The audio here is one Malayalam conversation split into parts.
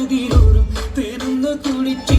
വിരിഞ്ഞതിലൂറും തീർന്നു കുളിച്ചിടുവാനേ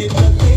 Get the